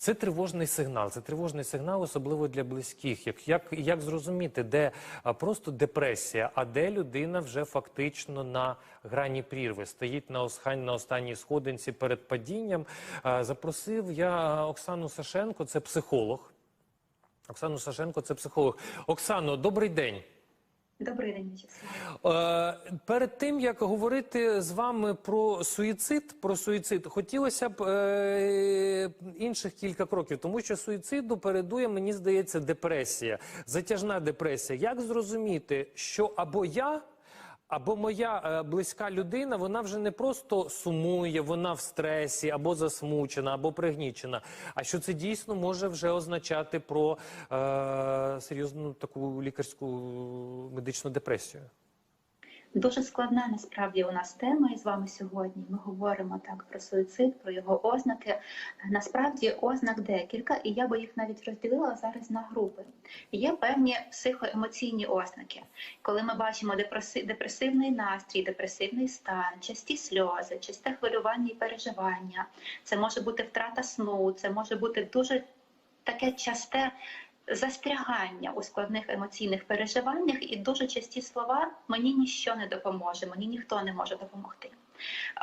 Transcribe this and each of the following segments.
Це тривожний сигнал. Це тривожний сигнал, особливо для близьких. Як, як, як зрозуміти, де просто депресія, а де людина вже фактично на грані прірви, стоїть на, осхань, на останній сходинці перед падінням. Запросив я Оксану Сашенко, це психолог. Оксану Сашенко, це психолог. Оксано, добрий день. Добрий день, Вячеслав. Е, перед тим як говорити з вами про суїцид, про суїцид, хотілося б е, інших кілька кроків, тому що суїциду передує, мені здається, депресія, затяжна депресія. Як зрозуміти, що або я. Або моя е, близька людина, вона вже не просто сумує, вона в стресі, або засмучена, або пригнічена. А що це дійсно може вже означати про е, серйозну таку лікарську медичну депресію? Дуже складна насправді у нас тема із вами сьогодні. Ми говоримо так про суїцид, про його ознаки. Насправді ознак декілька, і я би їх навіть розділила зараз на групи. Є певні психоемоційні ознаки, коли ми бачимо депреси- депресивний настрій, депресивний стан, часті сльози, часте хвилювання і переживання. Це може бути втрата сну, це може бути дуже таке часте застрягання у складних емоційних переживаннях і дуже часті слова мені ніщо не допоможе, мені ніхто не може допомогти.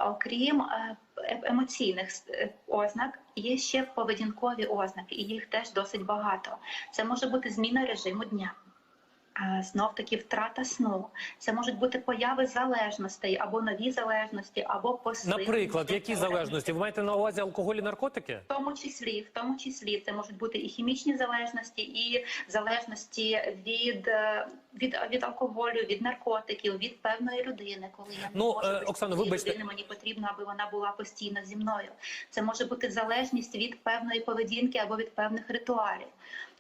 Окрім е, е- емоційних е, ознак, є ще поведінкові ознаки, і їх теж досить багато. Це може бути зміна режиму дня. Знов таки втрата сну. Це можуть бути появи залежностей або нові залежності, або посилення. Наприклад, які залежності? Ви маєте на увазі алкоголь і наркотики? В тому числі, в тому числі, це можуть бути і хімічні залежності, і залежності від, е, від, від алкоголю, від наркотиків, від певної людини, коли я не Ну, можу е, без вибачте. людини, мені потрібно, аби вона була постійно зі мною. Це може бути залежність від певної поведінки або від певних ритуалів.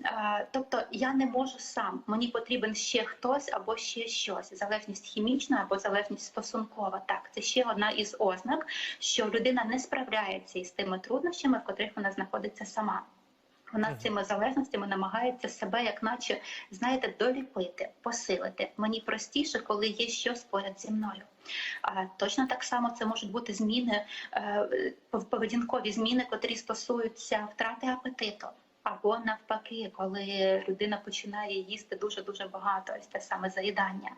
Е, Тобто я не можу сам, мені потрібен ще хтось або ще щось. Залежність хімічна або залежність стосункова. Так, це ще одна із ознак, що людина не справляється із тими труднощами, в котрих вона знаходиться сама. Вона з цими залежностями намагається себе, як наче, знаєте, доліпити, посилити. Мені простіше, коли є щось поряд зі мною. А точно так само це можуть бути зміни, е, поведінкові зміни, котрі стосуються втрати апетиту. Або навпаки, коли людина починає їсти дуже дуже багато, ось те саме заїдання.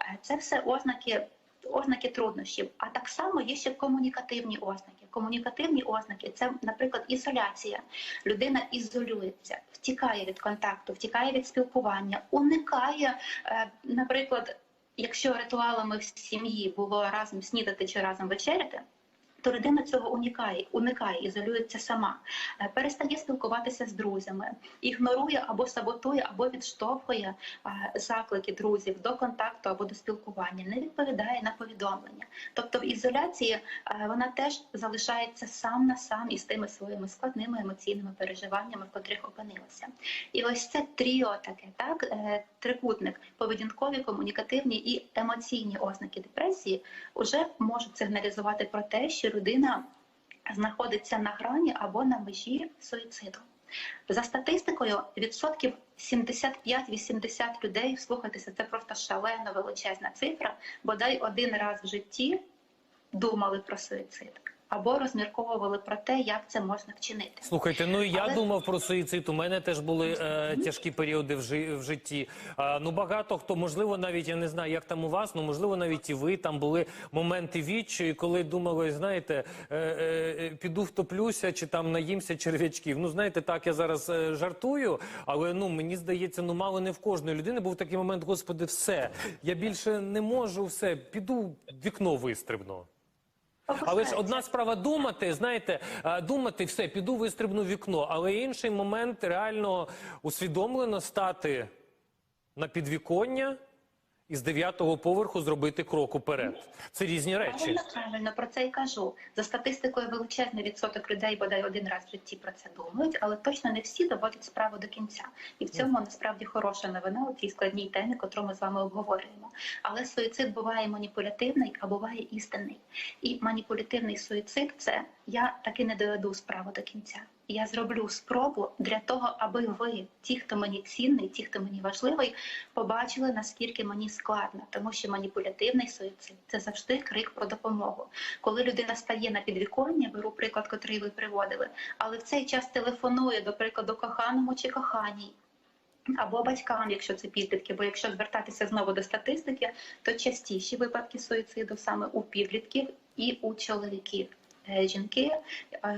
Е, Це все ознаки. Ознаки труднощів, а так само є ще комунікативні ознаки. Комунікативні ознаки це, наприклад, ізоляція. Людина ізолюється, втікає від контакту, втікає від спілкування, уникає, е, наприклад, якщо ритуалами в сім'ї було разом снідати чи разом вечеряти. То людина цього уникає, уникає, ізолюється сама, Е, перестає спілкуватися з друзями, ігнорує або саботує, або відштовхує е, заклики друзів до контакту або до спілкування, не відповідає на повідомлення. Тобто в ізоляції е, вона теж залишається сам на сам із тими своїми складними емоційними переживаннями, в котрих опинилася. І ось це тріо таке, так трикутник, поведінкові, комунікативні і емоційні ознаки депресії вже можуть сигналізувати про те, що людина знаходиться на грані або на межі суїциду. За статистикою, відсотків 75-80 людей, слухайтеся, це просто шалено величезна цифра, бодай один раз в житті думали про суїцид або розмірковували про те, як це можна вчинити. Слухайте, ну і я Але- думав про суїцид. У мене теж були е, тяжкі періоди в, жи- в житті. А, ну багато хто, можливо, навіть я не знаю, як там у вас, ну можливо, навіть і ви там були моменти відчаю, коли думали, знаєте, е, е, піду втоплюся чи там наїмся черв'ячків. Ну знаєте, так я зараз е, жартую, але ну мені здається, ну мало не в кожної людини був такий момент, господи, все. Я більше не можу, все, піду вікно вистрибну. Але ж одна справа думати, знаєте, думати все, піду вистрибну вікно. Але інший момент реально усвідомлено стати на підвіконня і з дев'ятого поверху зробити крок уперед. Це різні речі. Правильно, правильно про це і кажу. За статистикою величезний відсоток людей бодай один раз в житті про це думають, але точно не всі доводять справу до кінця. І в цьому насправді хороша новина у цій складній темі, котру ми з вами обговорюємо. Але суїцид буває маніпулятивний, а буває істинний. І маніпулятивний суїцид це я таки не доведу справу до кінця. Я зроблю спробу для того, аби ви, ті, хто мені цінний, ті, хто мені важливий, побачили наскільки мені складно, тому що маніпулятивний суїцид це завжди крик про допомогу. Коли людина стає на підвіконня, беру приклад, котрий ви приводили, але в цей час телефонує, до прикладу, коханому чи коханій. Або батькам, якщо це підлітки, бо якщо звертатися знову до статистики, то частіші випадки суїциду саме у підлітків і у чоловіків. Е, Жінки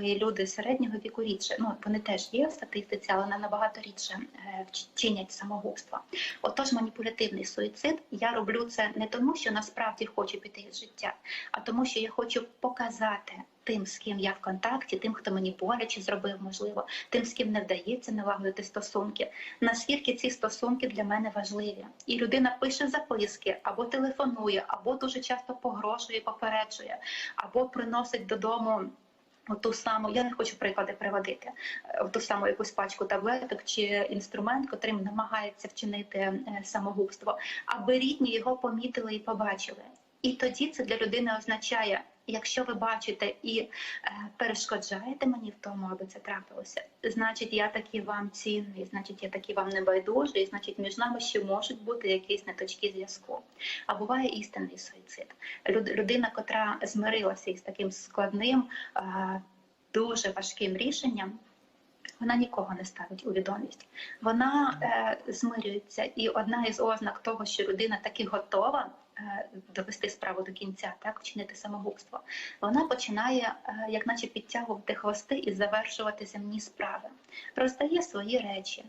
люди середнього віку рідше. Ну вони теж є в статистиці, але вони набагато рідше е, чинять самогубство. Отож, маніпулятивний суїцид я роблю це не тому, що насправді хочу піти з життя, а тому, що я хочу показати тим, з ким я в контакті, тим, хто мені боляче зробив, можливо, тим, з ким не вдається налагодити стосунки, наскільки ці стосунки для мене важливі. І людина пише записки або телефонує, або дуже часто погрожує, попереджує, або приносить додому. Ту саму, я не хочу приклади приводити, е, ту саму якусь пачку таблеток чи інструмент, котрим намагається вчинити е, самогубство, аби рідні його помітили і побачили. І тоді це для людини означає, якщо ви бачите і е, перешкоджаєте мені в тому, аби це трапилося, значить я таки вам цінний, значить я таки вам небайдужий, значить між нами ще можуть бути якісь неточки зв'язку. А буває істинний суїцид. Люд- людина, котра змирилася із таким складним, е, дуже важким рішенням. Вона нікого не ставить у відомість. Вона е, змирюється, і одна із ознак того, що людина таки готова е, довести справу до кінця, так вчинити самогубство. Вона починає, е, як наче підтягувати хвости і завершувати земні справи, роздає свої речі.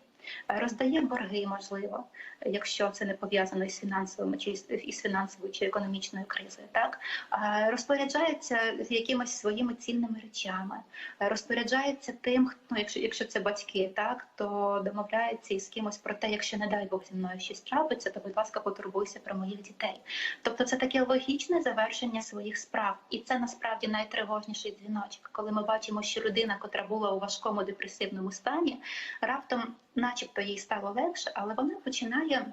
Е, Роздає борги, можливо, якщо це не пов'язано із фінансовими чи із- фінансовою чи економічною кризою, так? Е, розпоряджається якимись своїми цінними речами, е, розпоряджається тим, хто- ну, якщо, якщо це батьки, так то домовляється із кимось про те, якщо не дай Бог зі мною щось трапиться, то будь ласка, потурбуйся про моїх дітей. Тобто це таке логічне завершення своїх справ, і це насправді найтривожніший дзвіночок, коли ми бачимо, що людина, котра була у важкому депресивному стані, раптом, начебто, їй стало легше, але вона починає.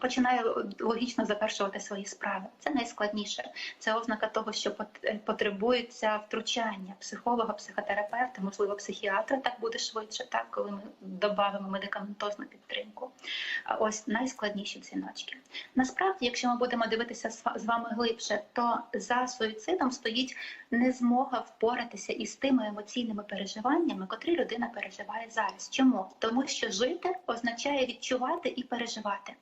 Починає логічно завершувати свої справи. Це найскладніше. Це ознака того, що е, потребується втручання психолога, психотерапевта, можливо, психіатра. Так буде швидше, так коли ми додамо медикаментозну підтримку. Ось найскладніші дзвіночки. Насправді, якщо ми будемо дивитися з вами глибше, то за суїцидом стоїть незмога впоратися із тими емоційними переживаннями, котрі людина переживає зараз. Чому? Тому що жити означає відчувати і переживати.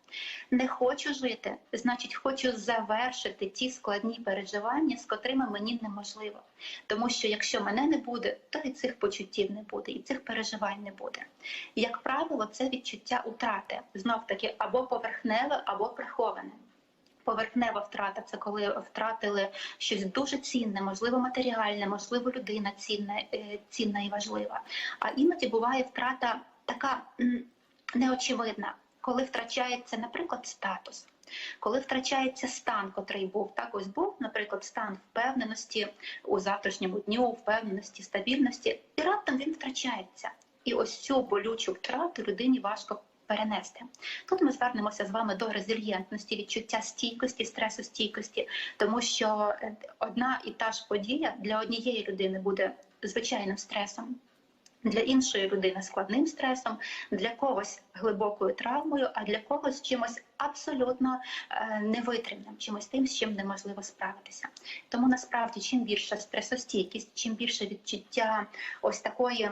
Не хочу жити, значить, хочу завершити ті складні переживання, з котрими мені неможливо. Тому що якщо мене не буде, то і цих почуттів не буде, і цих переживань не буде. Як правило, це відчуття утрати знов таки або поверхневе, або приховане. Поверхнева втрата це коли втратили щось дуже цінне, можливо, матеріальне, можливо, людина цінна, е, цінна і важлива. А іноді буває втрата така неочевидна, коли втрачається, наприклад, статус. Коли втрачається стан, котрий був, так ось був, наприклад, стан впевненості у завтрашньому дню, впевненості, стабільності, і раптом він втрачається. І ось цю болючу втрату людині важко перенести. Тут ми звернемося з вами до резильєнтності, відчуття стійкості, стресостійкості, тому що е, одна і та ж подія для однієї людини буде звичайним стресом. Для іншої людини складним стресом, для когось глибокою травмою, а для когось чимось абсолютно е, невитримним, чимось тим, з чим неможливо справитися. Тому насправді, чим більша стресостійкість, чим більше відчуття ось такої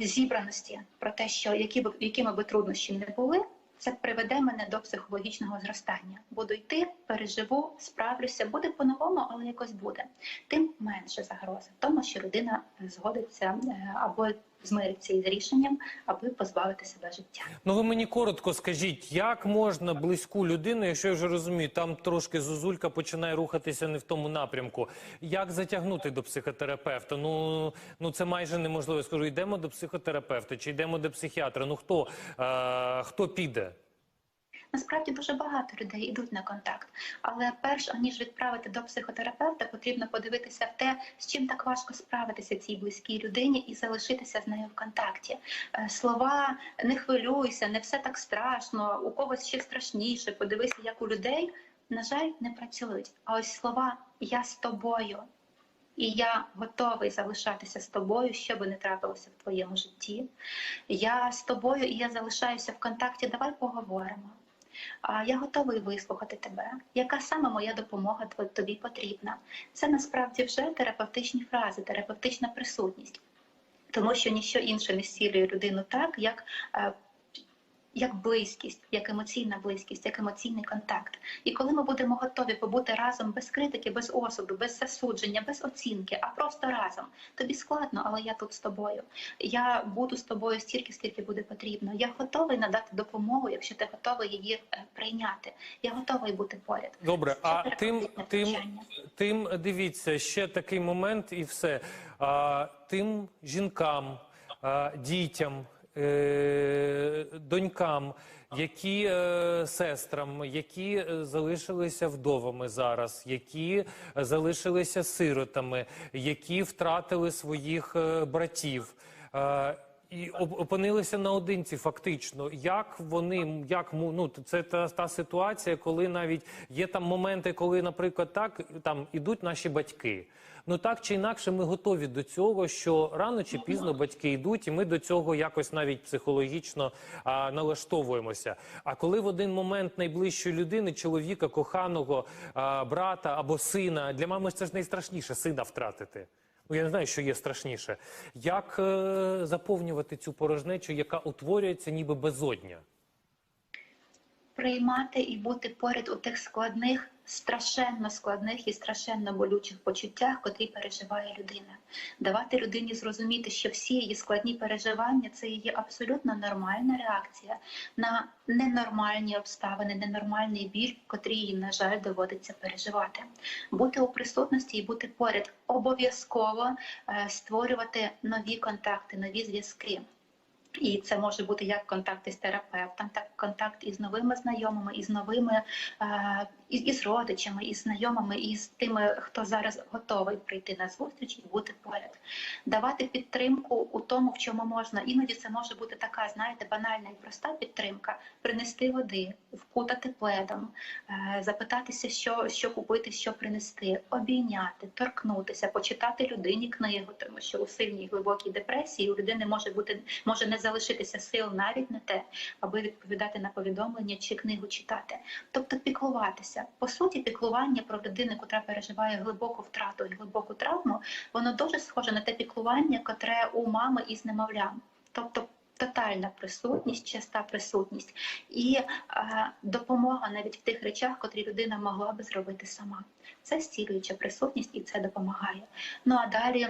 зібраності про те, що які б якими би труднощі не були, це приведе мене до психологічного зростання. Буду йти, переживу, справлюся, буде по-новому, але якось буде. Тим менше загроза в тому, що людина згодиться е, або змириться із рішенням, аби позбавити себе життя. Ну ви мені коротко скажіть, як можна близьку людину, якщо я вже розумію, там трошки зозулька починає рухатися не в тому напрямку. Як затягнути до психотерапевта? Ну ну це майже неможливо. Я скажу, йдемо до психотерапевта чи йдемо до психіатра. Ну хто, е, хто піде? Насправді дуже багато людей йдуть на контакт, але перш аніж відправити до психотерапевта, потрібно подивитися в те, з чим так важко справитися цій близькій людині і залишитися з нею в контакті. Е, Слова не хвилюйся, не все так страшно, у когось ще страшніше. Подивися, як у людей на жаль не працюють. А ось слова я з тобою. І я готовий залишатися з тобою, що би не трапилося в твоєму житті. Я з тобою і я залишаюся в контакті. Давай поговоримо. Я готовий вислухати тебе. Яка саме моя допомога тобі потрібна? Це насправді вже терапевтичні фрази, терапевтична присутність, тому що ніщо інше не зцілює людину так, як. Як близькість, як емоційна близькість, як емоційний контакт. І коли ми будемо готові побути разом без критики, без осуду, без засудження, без оцінки, а просто разом, тобі складно, але я тут з тобою. Я буду з тобою стільки, скільки буде потрібно. Я готовий надати допомогу, якщо ти готовий її е, прийняти. Я готовий бути поряд. Добре, Це а тим, тим, тим, дивіться, ще такий момент і все. А, тим жінкам, а, дітям, донькам, які е, сестрам, які е, залишилися вдовами зараз, які е, залишилися сиротами, які втратили своїх е, братів. Е, і оп- опинилися наодинці, фактично. Як вони, як ну це та, та ситуація, коли навіть є там моменти, коли, наприклад, так там ідуть наші батьки. Ну так чи інакше, ми готові до цього, що рано чи пізно батьки йдуть, і ми до цього якось навіть психологічно а, налаштовуємося. А коли в один момент найближчої людини, чоловіка, коханого, а, брата або сина, для мами це ж найстрашніше сина втратити. Ну, я не знаю, що є страшніше. Як е, заповнювати цю порожнечу, яка утворюється ніби безодня? приймати і бути поряд у тих складних, страшенно складних і страшенно болючих почуттях, котрі переживає людина. Давати людині зрозуміти, що всі її складні переживання це її абсолютно нормальна реакція на ненормальні обставини, ненормальний біль, котрий їй, на жаль, доводиться переживати. Бути у присутності і бути поряд обов'язково е, створювати нові контакти, нові зв'язки. І це може бути як контакт із терапевтом, так і контакт із новими знайомими, із новими е, із, із родичами, із знайомими, із тими, хто зараз готовий прийти на зустріч і бути поряд, давати підтримку у тому, в чому можна. Іноді це може бути така, знаєте, банальна і проста підтримка: принести води, вкутати пледом, е, запитатися, що, що купити, що принести, обійняти, торкнутися, почитати людині книгу, тому що у сильній глибокій депресії у людини може бути може не залишитися сил навіть на те, аби відповідати на повідомлення чи книгу читати. Тобто піклуватися. По суті, піклування про людину, яка переживає глибоку втрату і глибоку травму, воно дуже схоже на те піклування, котре у мами із немовлям. Тобто Тотальна присутність, часта присутність і е, допомога навіть в тих речах, котрі людина могла би зробити сама. Це зцілююча присутність і це допомагає. Ну а далі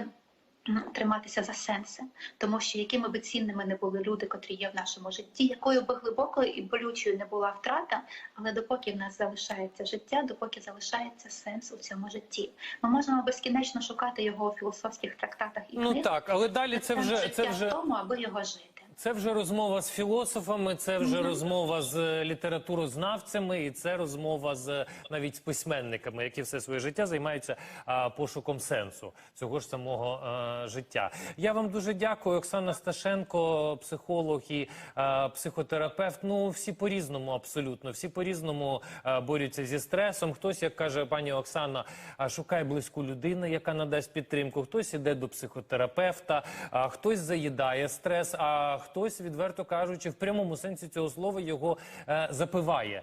триматися за сенси, тому що якими би цінними не були люди, котрі є в нашому житті, якою би глибокою і болючою не була втрата, але допоки в нас залишається життя, допоки залишається сенс у цьому житті, ми можемо безкінечно шукати його у філософських трактатах і Ну так, але далі це вже це в вже тому, аби його жити. Це вже розмова з філософами, це вже розмова з е, літературознавцями, і це розмова з е, навіть з письменниками, які все своє життя займаються а, пошуком сенсу цього ж самого е, життя. Я вам дуже дякую, Оксана Сташенко, психолог і е, психотерапевт. Ну всі по різному, абсолютно всі по різному борються зі стресом. Хтось, як каже пані Оксана, а, шукає близьку людину, яка надасть підтримку. Хтось іде до психотерапевта, а хтось заїдає стрес, а хтось, відверто кажучи, в прямому сенсі цього слова його е, запиває.